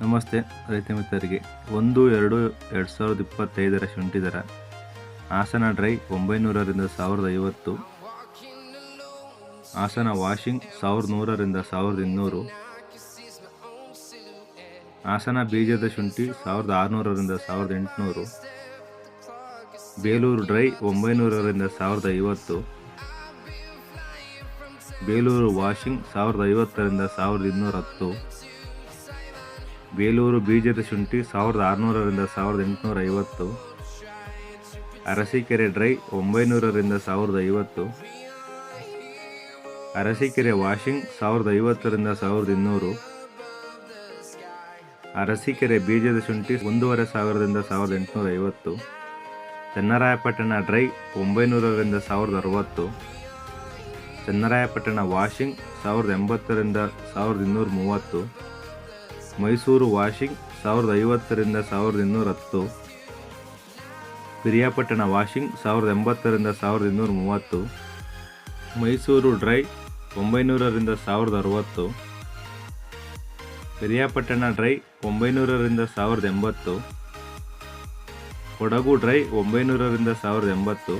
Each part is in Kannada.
ನಮಸ್ತೆ, ರೈತ ಮಿತ್ರರಿಗೆ. ಒಂದು, ಎರಡು ಎರಡು ಸಾವಿರದ ಇಪ್ಪತ್ತೈದರ ಶುಂಠಿ ದರ. ಹಾಸನ ಡ್ರೈ ಒಂಬೈನೂರರಿಂದ ಸಾವಿರದ ಐವತ್ತು. ಹಾಸನ ವಾಷಿಂಗ್ ಸಾವಿರದ ನೂರರಿಂದ ಸಾವಿರದ ಇನ್ನೂರು. ಹಾಸನ ಬೀಜದ ಶುಂಠಿ ಸಾವಿರದ ಆರುನೂರರಿಂದ ಸಾವಿರದ ಎಂಟುನೂರು. ಬೇಲೂರು ಡ್ರೈ ಒಂಬೈನೂರರಿಂದ ಸಾವಿರದ ಐವತ್ತು. ಬೇಲೂರು ವಾಷಿಂಗ್ ಸಾವಿರದ ಐವತ್ತರಿಂದ ಸಾವಿರದ ಇನ್ನೂರ ಹತ್ತು ಬೇಲೂರು ಬೀಜದ ಶುಂಠಿ ಸಾವಿರದ ಆರುನೂರರಿಂದ ಸಾವಿರದ ಎಂಟುನೂರ ಐವತ್ತು. ಅರಸೀಕೆರೆ ಡ್ರೈ ಒಂಬೈನೂರರಿಂದ ಸಾವಿರದ ಐವತ್ತು. ಅರಸೀಕೆರೆ ವಾಷಿಂಗ್ ಸಾವಿರದ ಐವತ್ತರಿಂದ ಸಾವಿರದ ಇನ್ನೂರು. ಅರಸೀಕೆರೆ ಬೀಜದ ಶುಂಠಿ ಒಂದೂವರೆ ಸಾವಿರದಿಂದ ಸಾವಿರದ ಎಂಟುನೂರ ಐವತ್ತು. ಚನ್ನರಾಯಪಟ್ಟಣ ಡ್ರೈ ಒಂಬೈನೂರರಿಂದ ಸಾವಿರದ ಅರವತ್ತು. ಚನ್ನರಾಯಪಟ್ಟಣ ವಾಷಿಂಗ್ ಸಾವಿರದ ಎಂಬತ್ತರಿಂದ ಸಾವಿರದ ಇನ್ನೂರ ಮೂವತ್ತು. ಮೈಸೂರು ವಾಷಿಂಗ್ ಸಾವಿರದ ಐವತ್ತರಿಂದ ಸಾವಿರದ ಇನ್ನೂರ ಹತ್ತು. ಪಿರಿಯಾಪಟ್ಟಣ ವಾಷಿಂಗ್ ಸಾವಿರದ ಎಂಬತ್ತರಿಂದ ಸಾವಿರದ ಇನ್ನೂರ ಮೂವತ್ತು. ಮೈಸೂರು ಡ್ರೈ ಒಂಬೈನೂರರಿಂದ ಸಾವಿರದ ಅರವತ್ತು. ಪಿರಿಯಾಪಟ್ಟಣ ಡ್ರೈ ಒಂಬೈನೂರರಿಂದ ಸಾವಿರದ ಎಂಬತ್ತು. ಕೊಡಗು ಡ್ರೈ ಒಂಬೈನೂರರಿಂದ ಸಾವಿರದ ಎಂಬತ್ತು.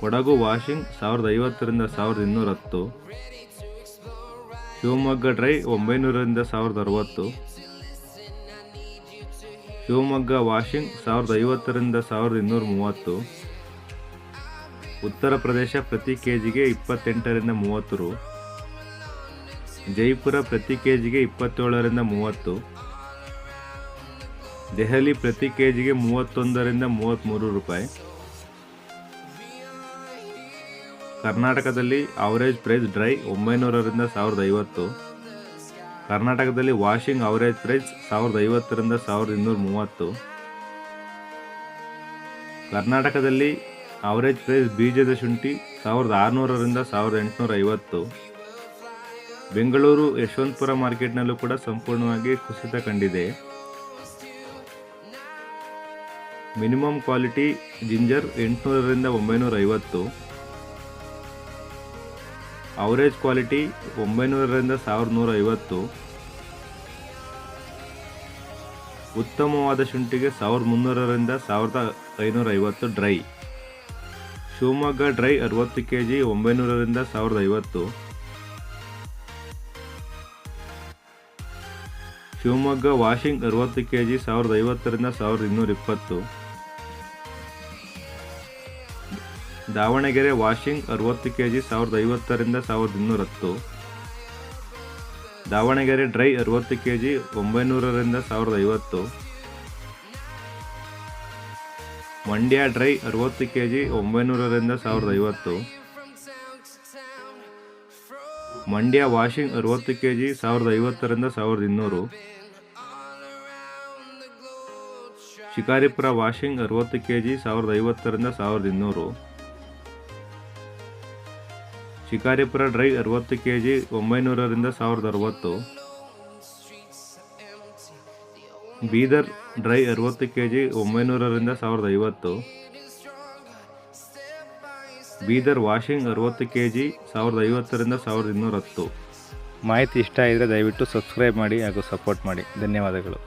ಕೊಡಗು ವಾಷಿಂಗ್ ಸಾವಿರದ ಐವತ್ತರಿಂದ ಸಾವಿರದ ಇನ್ನೂರ ಹತ್ತು. ಶಿವಮೊಗ್ಗ ಡ್ರೈ ಒಂಬೈನೂರರಿಂದ ಸಾವಿರದ ಅರವತ್ತು. ಶಿವಮೊಗ್ಗ ವಾಷಿಂಗ್ ಸಾವಿರದ ಐವತ್ತರಿಂದ ಸಾವಿರದ ಇನ್ನೂರ ಮೂವತ್ತು. ಉತ್ತರ ಪ್ರದೇಶ ಪ್ರತಿ ಕೆ ಜಿಗೆ ಇಪ್ಪತ್ತೆಂಟರಿಂದ ಮೂವತ್ತು ರು. ಜೈಪುರ ಪ್ರತಿ ಕೆ ಜಿಗೆ ಇಪ್ಪತ್ತೇಳರಿಂದ ಮೂವತ್ತು. ದೆಹಲಿ ಪ್ರತಿ ಕೆ ಜಿಗೆ ಮೂವತ್ತೊಂದರಿಂದ ಮೂವತ್ತ್ಮೂರು ರೂಪಾಯಿ. ಕರ್ನಾಟಕದಲ್ಲಿ ಅವರೇಜ್ ಪ್ರೈಸ್ ಡ್ರೈ ಒಂಬೈನೂರರಿಂದ ಸಾವಿರದ ಐವತ್ತು. ಕರ್ನಾಟಕದಲ್ಲಿ ವಾಷಿಂಗ್ ಅವರೇಜ್ ಪ್ರೈಸ್ ಸಾವಿರದ ಐವತ್ತರಿಂದ ಸಾವಿರದ ಇನ್ನೂರ ಮೂವತ್ತು. ಕರ್ನಾಟಕದಲ್ಲಿ ಅವರೇಜ್ ಪ್ರೈಸ್ ಬೀಜದ ಶುಂಠಿ ಸಾವಿರದ ಆರುನೂರರಿಂದ ಸಾವಿರದ ಎಂಟುನೂರ ಐವತ್ತು. ಬೆಂಗಳೂರು ಯಶವಂತಪುರ ಮಾರ್ಕೆಟ್ನಲ್ಲೂ ಕೂಡ ಸಂಪೂರ್ಣವಾಗಿ ಕುಸಿತ ಕಂಡಿದೆ. ಮಿನಿಮಮ್ ಕ್ವಾಲಿಟಿ ಜಿಂಜರ್ ಎಂಟುನೂರರಿಂದ ಒಂಬೈನೂರ ಐವತ್ತು. ಅವರೇಜ್ ಕ್ವಾಲಿಟಿ ಒಂಬೈನೂರರಿಂದ ಸಾವಿರದ ನೂರ ಐವತ್ತು ಉತ್ತಮವಾದ ಶುಂಠಿಗೆ ಸಾವಿರದ ಮುನ್ನೂರರಿಂದ ಸಾವಿರದ ಐನೂರ ಐವತ್ತು ಡ್ರೈ ಶಿವಮೊಗ್ಗ ಡ್ರೈ ಅರವತ್ತು ಕೆ ಜಿ ಒಂಬೈನೂರರಿಂದ ಸಾವಿರದ ಐವತ್ತು ಶಿವಮೊಗ್ಗ ವಾಷಿಂಗ್ ಅರವತ್ತು ಕೆ ಜಿ ಸಾವಿರದ ಐವತ್ತರಿಂದ ಸಾವಿರದ ಇನ್ನೂರ ಇಪ್ಪತ್ತು ದಾವಣಗೆರೆ ವಾಷಿಂಗ್ ಅರವತ್ತು ಕೆ ಜಿ ಸಾವಿರದ ಐವತ್ತರಿಂದ ಸಾವಿರದ ಇನ್ನೂರ ಹತ್ತು ದಾವಣಗೆರೆ ಡ್ರೈ ಅರವತ್ತು ಕೆ ಜಿ ಒಂಬೈನೂರರಿಂದ ಸಾವಿರದ ಐವತ್ತು. ಮಂಡ್ಯ ಡ್ರೈ ಅರುವತ್ತು ಕೆ ಜಿ ಒಂಬೈನೂರರಿಂದ ಸಾವಿರದ ಐವತ್ತು. ಮಂಡ್ಯ ವಾಷಿಂಗ್ ಅರವತ್ತು ಕೆ ಜಿ ಸಾವಿರದ ಐವತ್ತರಿಂದ ಸಾವಿರದ ಇನ್ನೂರು. ಶಿಕಾರಿಪುರ ವಾಷಿಂಗ್ ಅರವತ್ತು ಕೆ ಜಿ ಸಾವಿರದ ಐವತ್ತರಿಂದ ಸಾವಿರದ ಇನ್ನೂರು. ಶಿಕಾರಿಪುರ ಡ್ರೈ ಅರವತ್ತು ಕೆ ಜಿ ಒಂಬೈನೂರರಿಂದ ಸಾವಿರದ ಅರವತ್ತು. ಬೀದರ್ ಡ್ರೈ ಅರವತ್ತು ಕೆ ಜಿ ಒಂಬೈನೂರರಿಂದ ಸಾವಿರದ ಐವತ್ತು. ಬೀದರ್ ವಾಷಿಂಗ್ ಅರವತ್ತು ಕೆ ಜಿ ಸಾವಿರದ ಐವತ್ತರಿಂದ ಸಾವಿರದ ಇನ್ನೂರ ಹತ್ತು ಮಾಹಿತಿ ಇಷ್ಟ ಇದ್ದರೆ ದಯವಿಟ್ಟು ಸಬ್ಸ್ಕ್ರೈಬ್ ಮಾಡಿ ಹಾಗೂ ಸಪೋರ್ಟ್ ಮಾಡಿ. ಧನ್ಯವಾದಗಳು.